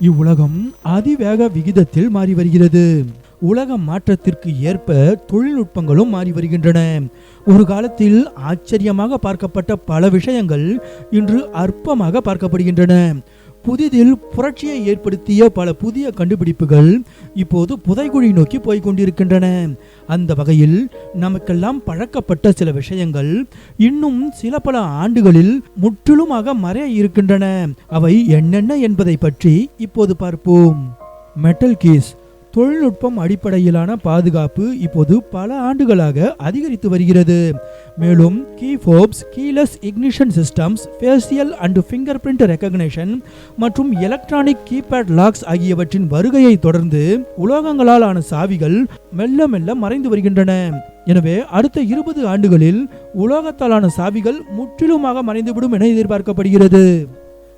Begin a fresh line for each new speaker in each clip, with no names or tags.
இவ்வுலகம் அதிவேக விகிதத்தில் மாறி வருகிறது. உலக மாற்றத்திற்கு ஏற்ப தொழில்நுட்பங்களும் மாறி வருகின்றன. ஒரு காலத்தில் ஆச்சரியமாக பார்க்கப்பட்ட பல விஷயங்கள் இன்று அற்பமாக பார்க்கப்படுகின்றன. புதிதில் புரட்சியை ஏற்படுத்திய பல புதிய கண்டுபிடிப்புகள் இப்போது புதைகுழி நோக்கி போய்க் கொண்டிருக்கின்றன அந்த வகையில் நமக்கெல்லாம் பழக்கப்பட்ட சில விஷயங்கள் இன்னும் சில பல ஆண்டுகளில் முற்றிலுமாக மறைய இருக்கின்றன. அவை என்னென்ன என்பதை பற்றி இப்போது பார்ப்போம். மெட்டல் கேஸ் தொழில்நுட்பம் அடிப்படையிலான பாதுகாப்பு இப்போது பல ஆண்டுகளாக அதிகரித்து வருகிறது. மேலும் key fobs keyless ignition systems facial and fingerprint recognition மற்றும் எலக்ட்ரானிக் கீபேட் லாக்ஸ் ஆகியவற்றின் வருகையை தொடர்ந்து உலோகங்களால் ஆன சாவிகள் மெல்ல மெல்ல மறைந்து வருகின்றன. எனவே அடுத்த இருபது ஆண்டுகளில் உலோகத்தாலான சாவிகள் முற்றிலுமாக மறைந்துவிடும் என எதிர்பார்க்கப்படுகிறது.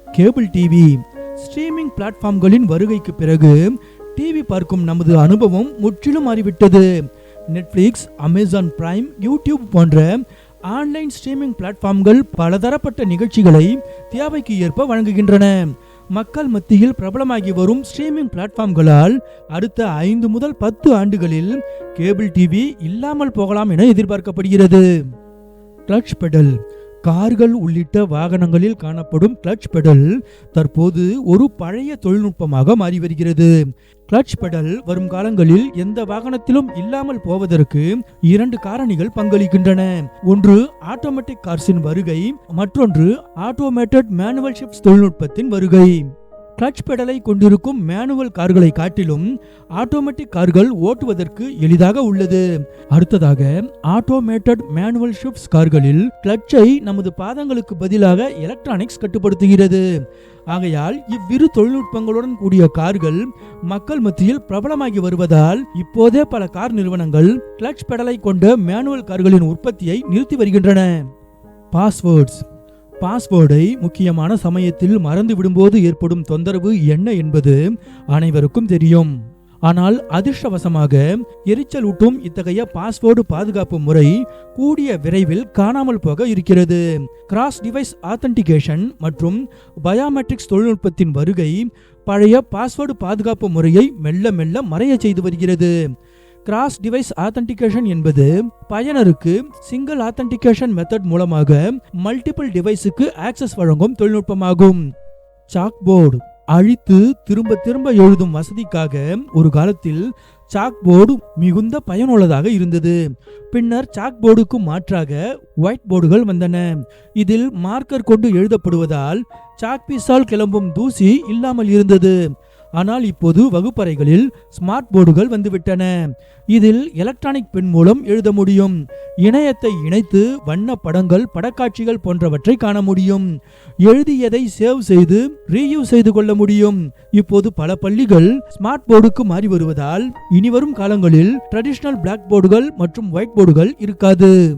கேபிள் டிவி ஸ்ட்ரீமிங் பிளாட்ஃபார்ம்களின் வருகைக்கு பிறகு டிவி பார்க்கும் நமது அனுபவம் முற்றிலும் மாறிவிட்டது. நெட்ஃப்ளிக்ஸ் அமேசான் பிரைம் யூடியூப் போன்ற ஆன்லைன் ஸ்ட்ரீமிங் பிளாட்ஃபார்ம்கள் பலதரப்பட்ட நிகழ்ச்சிகளை தேவைக்கு ஏற்ப வழங்குகின்றன. மக்கள் மத்தியில் பிரபலமாகி வரும் ஸ்ட்ரீமிங் பிளாட்ஃபார்ம்களால் அடுத்த ஐந்து முதல் பத்து ஆண்டுகளில் கேபிள் டிவி இல்லாமல் போகலாம் என எதிர்பார்க்கப்படுகிறது. கிளட்ச் பெடல் கார்கள் உள்ளிட்ட வாகனங்களில் காணப்படும் கிளட்ச் பெடல் தற்போது ஒரு பழைய தொழில்நுட்பமாக மாறி வருகிறது. கிளட்ச் பெடல் வரும் காலங்களில் எந்த வாகனத்திலும் இல்லாமல் போவதற்கு இரண்டு காரணிகள் பங்களிக்கின்றன. ஒன்று ஆட்டோமேட்டிக் கார்ஸின் வருகை மற்றொன்று ஆட்டோமேட்டட் மேனுவல் ஷிப்ஸ் தொழில்நுட்பத்தின் வருகை. கிளட்ச் பெடலை கொண்டிருக்கும் மேனுவல் கார்களை காட்டிலும் ஆட்டோமேட்டிக் கார்கள் ஓட்டுவதற்கு எளிதாக உள்ளது. அடுத்ததாக ஆட்டோமேட்டட் மேனுவல் ஷிப்ஸ் கார்களில் கிளட்சை நமது பாதங்களுக்கு பதிலாக எலக்ட்ரானிக்ஸ் கட்டுப்படுத்துகிறது. ஆகையால் இவ்விரு தொழில்நுட்பங்களுடன் கூடிய கார்கள் மக்கள் மத்தியில் பிரபலமாகி வருவதால் இப்போதே பல கார் நிறுவனங்கள் கிளட்ச் பெடலை கொண்ட மேனுவல் கார்களின் உற்பத்தியை நிறுத்தி வருகின்றன. பாஸ்வேர்ட்ஸ் பாஸ்வேர்டை முக்கியமான சமயத்தில் மறந்து விடும்போது ஏற்படும் தொந்தரவு என்ன என்பது அனைவருக்கும் தெரியும். ஆனால் அதிர்ஷ்டவசமாக எரிச்சல் ஊட்டும் இத்தகைய பாஸ்வேர்டு பாதுகாப்பு முறை கூடிய விரைவில் காணாமல் போக இருக்கிறது. கிராஸ் டிவைஸ் ஆத்தன்டிகேஷன் மற்றும் பயோமெட்ரிக்ஸ் தொழில்நுட்பத்தின் வருகை பழைய பாஸ்வேர்டு பாதுகாப்பு முறையை மெல்ல மெல்ல மறைய செய்து வருகிறது. கிராஸ் டிவைஸ் ஆத்தன்டிகேஷன் என்பது பயனருக்கு சிங்கிள் ஆத்தன்டிகேஷன் மெத்தட் மூலமாக மல்டிபிள் டிவைஸுக்கு ஆக்சஸ் வழங்கும் தொழில்நுட்பமாகும். சாக்போர்டு அழித்து திரும்ப திரும்ப எழுதும் வசதிக்காக ஒரு காலத்தில் சாக்போர்டு மிகுந்த பயனுள்ளதாக இருந்தது. பின்னர் சாக்போர்டுக்கு மாற்றாக ஒயிட் போர்டுகள் வந்தன. இதில் மார்க்கர் கொண்டு எழுதப்படுவதால் சாக்பீஸால் கிளம்பும் தூசி இல்லாமல் இருந்தது. ஆனால் இப்போது வகுப்பறைகளில் ஸ்மார்ட் போர்டுகள் வந்துவிட்டன. இதில் எலக்ட்ரானிக் பெண் மூலம் எழுத முடியும். இணையத்தை இணைத்து வண்ண படங்கள் படக்காட்சிகள் போன்றவற்றை காண முடியும். எழுதியதை சேவ் செய்து ரீயூஸ் செய்து கொள்ள முடியும். இப்போது பல பள்ளிகள் ஸ்மார்ட் போர்டுக்கு மாறி வருவதால் இனிவரும் காலங்களில் ட்ரெடிஷ்னல் பிளாக் போர்டுகள் மற்றும் ஒயிட் போர்டுகள் இருக்காது.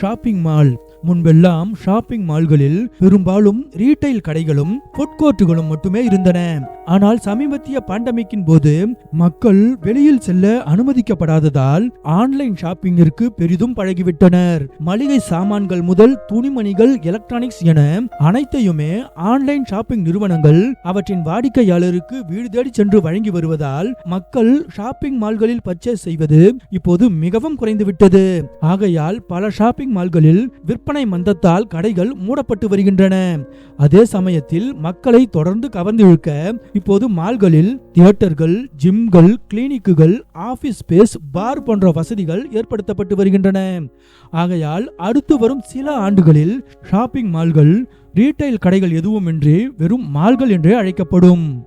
Shopping mall. முன்பெல்லாம் ஷாப்பிங் மால்களில் பெரும்பாலும் ரீட்டைல் கடைகளும் ஃபுட் கோர்ட்டுகளும் மட்டுமே இருந்தன. ஆனால் சமீபத்திய பாண்டமிக்கின் போது மக்கள் வெளியில் செல்ல அனுமதிக்கப்படாததால் ஆன்லைன் ஷாப்பிங்கிற்கு பெரிதும் பழகிவிட்டனர். மளிகை சாமான்கள் முதல் துணிமணிகள் எலக்ட்ரானிக்ஸ் என அனைத்தையுமே ஆன்லைன் ஷாப்பிங் நிறுவனங்கள் அவற்றின் வாடிக்கையாளருக்கு வீடு தேடி சென்று வழங்கி வருவதால் மக்கள் ஷாப்பிங் மால்களில் பர்ச்சேஸ் செய்வது இப்போது மிகவும் குறைந்துவிட்டது. ஆகையால் பல ஷாப்பிங் மால்களில் விற்பனை மந்தத்தால் கடைகள் மூடப்பட்டு வருகின்றன. அதே சமயத்தில் மக்களை தொடர்ந்து கவர்ந்திழுக்க இப்போது மால்களில் தியேட்டர்கள் ஜிம்கள் கிளினிக்குகள் ஆபீஸ் ஸ்பேஸ் பார் போன்ற வசதிகள் ஏற்படுத்தப்பட்டு வருகின்றன. ஆகையால் அடுத்து வரும் சில ஆண்டுகளில் ஷாப்பிங் மால்கள் ரீட்டைல் கடைகள் எதுவுமின்றி வெறும் மால்கள் என்றே அழைக்கப்படும்.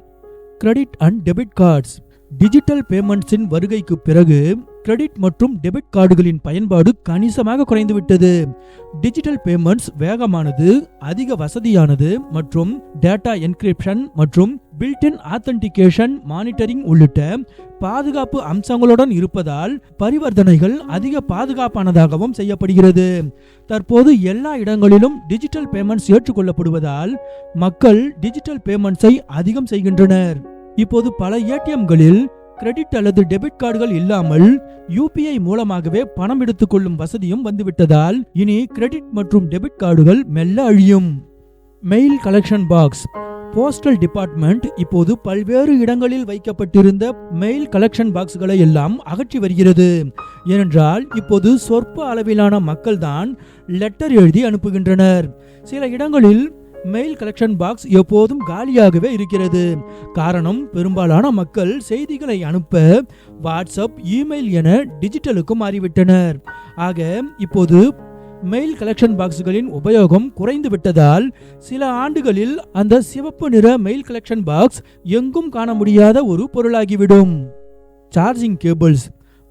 Credit and debit cards digital பேமெண்ட்ஸின் வருகைக்கு பிறகு கிரெடிட் மற்றும் டெபிட் கார்டுகளின் பயன்பாடு கணிசமாக குறைந்துவிட்டது. டிஜிட்டல் பேமெண்ட்ஸ் வேகமானது அதிக வசதியானது மற்றும் டேட்டா என்கிரிப்ஷன் மற்றும் பில்டின் ஆத்தன்டிகேஷன் மானிட்டரிங் உள்ளிட்ட பாதுகாப்பு அம்சங்களுடன் இருப்பதால் பரிவர்த்தனைகள் அதிக பாதுகாப்பானதாகவும் செய்யப்படுகிறது. தற்போது எல்லா இடங்களிலும் டிஜிட்டல் பேமெண்ட்ஸ் ஏற்றுக்கொள்ளப்படுவதால் மக்கள் டிஜிட்டல் பேமெண்ட்ஸை அதிகம் செய்கின்றனர். இப்போது பல ஏடிஎம்களில் கிரெடிட் அல்லது டெபிட் கார்டுகள் இல்லாமல் யூபிஐ மூலமாகவே பணம் எடுத்துக்கொள்ளும் வசதியும் வந்துவிட்டதால் இனி கிரெடிட் மற்றும் டெபிட் கார்டுகள் மெல்ல அழியும். Mail collection box. Postal department இப்போது பல்வேறு இடங்களில் வைக்கப்பட்டிருந்த மெயில் கலெக்ஷன் பாக்ஸ்களை எல்லாம் அகற்றி வருகிறது. ஏனென்றால் இப்போது சொற்ப அளவிலான மக்கள்தான் லெட்டர் எழுதி அனுப்புகின்றனர். சில இடங்களில் மெயில் கலெக்ஷன் பாக்ஸ் எப்போதும் காலியாகவே இருக்கிறது. காரணம் பெரும்பாலான மக்கள் செய்திகளை அனுப்ப வாட்ஸ்அப் இமெயில் என டிஜிட்டலுக்கு மாறிவிட்டனர். ஆக இப்போது மெயில் கலெக்ஷன் பாக்ஸ்களின் உபயோகம் குறைந்து விட்டதால் சில ஆண்டுகளில் அந்த சிவப்பு நிற மெயில் கலெக்ஷன் பாக்ஸ் எங்கும் காண முடியாத ஒரு பொருளாகிவிடும். சார்ஜிங் கேபிள்ஸ்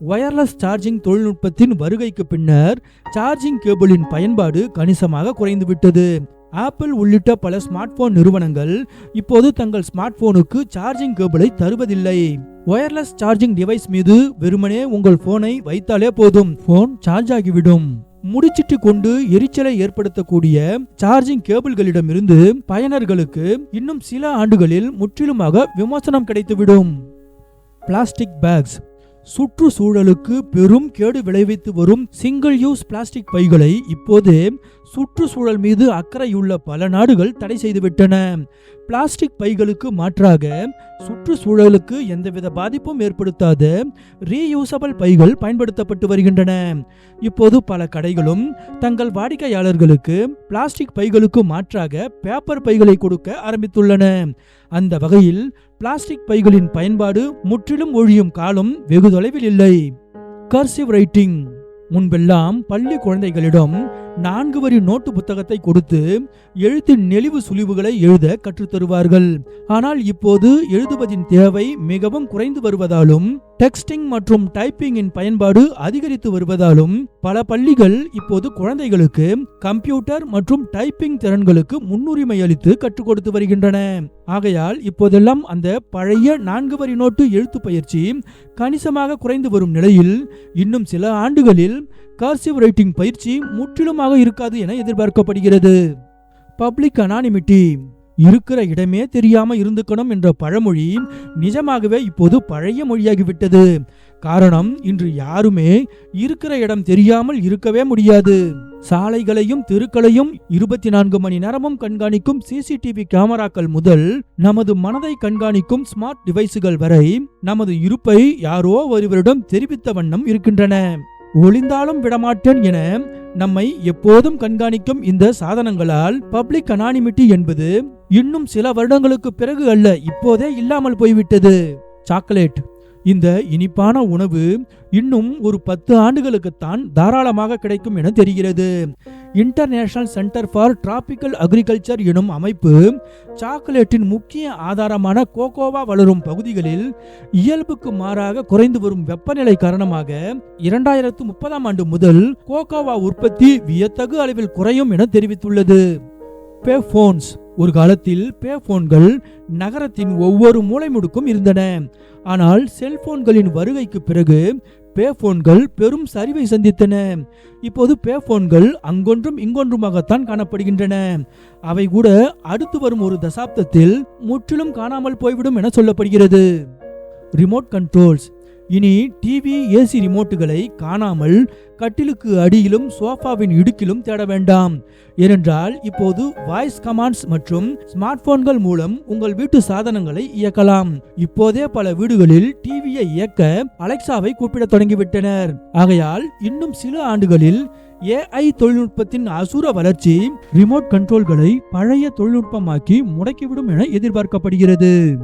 வயர்லெஸ் சார்ஜிங் தொழில்நுட்பத்தின் வருகைக்கு பின்னர் சார்ஜிங் கேபிளின் பயன்பாடு கணிசமாக குறைந்துவிட்டது. ஆப்பிள் உள்ளிட்ட பல ஸ்மார்ட் போன் நிறுவனங்கள் இப்போது தங்கள் ஸ்மார்ட் போனுக்கு சார்ஜிங் கேபிளை தருவதில்லை. ஒயர்லெஸ் சார்ஜிங் டிவைஸ் மீது வெறுமனே உங்கள் போனை வைத்தாலே போதும். போன் சார்ஜ் ஆகிவிடும். முடிச்சிட்டு கொண்டு எரிச்சலை ஏற்படுத்தக்கூடிய சார்ஜிங் கேபிள்களிடமிருந்து பயனர்களுக்கு இன்னும் சில ஆண்டுகளில் முற்றிலுமாக விமோசனம் கிடைத்துவிடும். பிளாஸ்டிக் பேக்ஸ் சுற்றுச்சூழலுக்கு பெரும் கேடு விளைவித்து வரும் சிங்கிள் யூஸ் பிளாஸ்டிக் பைகளை இப்போது சுற்றுச்சூழல் மீது அக்கறையுள்ள பல நாடுகள் தடை செய்துவிட்டன. பிளாஸ்டிக் பைகளுக்கு மாற்றாக சுற்றுச்சூழலுக்கு எந்தவித பாதிப்பும் ஏற்படுத்தாத ரீயூசபிள் பைகள் பயன்படுத்தப்பட்டு வருகின்றன. இப்போது பல கடைகளும் தங்கள் வாடிக்கையாளர்களுக்கு பிளாஸ்டிக் பைகளுக்கு மாற்றாக பேப்பர் பைகளை கொடுக்க ஆரம்பித்துள்ளன. அந்த வகையில் பிளாஸ்டிக் பைகளின் பயன்பாடு முற்றிலும் ஒழியும் காலம் வெகு தொலைவில் இல்லை. Cursive writing. முன்பெல்லாம் பள்ளி குழந்தைகளிடம் நான்கு வரி நோட்டு புத்தகத்தை கொடுத்து எழுத்தின் நெளிவு சுழிவுகளை எழுத கற்றுத்தருவார்கள். ஆனால் இப்போது எழுதுவதின் தேவை மிகவும் குறைந்து வருவதாலும் டெக்ஸ்டிங் மற்றும் டைப்பிங்கின் பயன்பாடு அதிகரித்து வருவதாலும் பல பள்ளிகள் இப்போது குழந்தைகளுக்கு கம்ப்யூட்டர் மற்றும் டைப்பிங் திறன்களுக்கு முன்னுரிமை அளித்து கற்றுக் கொடுத்து வருகின்றன. ஆகையால் இப்போதெல்லாம் அந்த பழைய நான்கு வரி நோட்டு எழுத்து பயிற்சி கணிசமாக குறைந்து வரும் நிலையில் இன்னும் சில ஆண்டுகளில் கர்சிவ் ரைட்டிங் பயிற்சி முற்றிலுமாக இருக்காது என எதிர்பார்க்கப்படுகிறது. பப்ளிக் அனானிமிட்டி இருக்கிற இடமே தெரியாம இருந்துக்கணும் என்ற பழமொழி நிஜமாகவே இப்போது பழைய மொழியாகிவிட்டது. காரணம் இன்று யாருமே இருக்கிற இடம் தெரியாமல் இருக்கவே முடியாது. சாலைகளையும் தெருக்களையும் இருபத்தி நான்கு மணி நேரமும் கண்காணிக்கும் சிசிடிவி கேமராக்கள் முதல் நமது மனதை கண்காணிக்கும் ஸ்மார்ட் டிவைஸுகள் வரை நமது இருப்பை யாரோ ஒருவரிடம் தெரிவித்த வண்ணம் இருக்கின்றன. ஒளிந்தாலும் விடமாட்டேன் என நம்மை எப்போதும் கண்காணிக்கும் இந்த சாதனங்களால் பப்ளிக் அனானிமிட்டி என்பது இன்னும் சில வருடங்களுக்கு பிறகு அல்ல இப்போதே இல்லாமல் போய்விட்டது. சாக்லேட். இந்த இனிப்பான உணவு இன்னும் ஒரு பத்து ஆண்டுகளுக்குத்தான் தாராளமாக கிடைக்கும் என தெரிகிறது. International Centre for Tropical Agriculture எனும் அமைப்பு சாக்லேட்டின் முக்கிய ஆதாரமான கோகோவா வளரும் பகுதிகளில் இயல்புக்கு மாறாக குறைந்து வரும் வெப்பநிலை காரணமாக இரண்டாயிரத்து முப்பதாம் ஆண்டு முதல் கோகோவா உற்பத்தி வியத்தகு அளவில் குறையும் என தெரிவித்துள்ளது. பேஃபோன்ஸ். ஒரு காலத்தில் பேஃபோன்கள் நகரத்தின் ஒவ்வொரு மூலை முடுக்கும் இருந்தன. ஆனால் செல்போன்களின் வருகைக்கு பிறகு பேஃபோன்கள் பெரும் சரிவை சந்தித்தன. இப்போது பேஃபோன்கள் அங்கொன்றும் இங்கொன்றுமாகத்தான் காணப்படுகின்றன. அவை கூட அடுத்து வரும் ஒரு தசாப்தத்தில் முற்றிலும் காணாமல் போய்விடும் என சொல்லப்படுகிறது. Remote controls. இனி டிவி ஏசி ரிமோட்டுகளை காணாமல் கட்டிலுக்கு அடியிலும் சோஃபாவின் இடுக்கிலும் தேட வேண்டாம். ஏனென்றால் இப்போது வாய்ஸ் கமாண்ட்ஸ் மற்றும் ஸ்மார்ட் போன்கள் மூலம் உங்கள் வீட்டு சாதனங்களை இயக்கலாம். இப்போதே பல வீடுகளில் டிவியை இயக்க அலெக்சாவை கூப்பிடத் தொடங்கிவிட்டனர். ஆகையால் இன்னும் சில ஆண்டுகளில் ஏஐ தொழில்நுட்பத்தின் அசுர வளர்ச்சி ரிமோட் கண்ட்ரோல்களை பழைய தொழில்நுட்பமாக்கி முடக்கிவிடும் என எதிர்பார்க்கப்படுகிறது.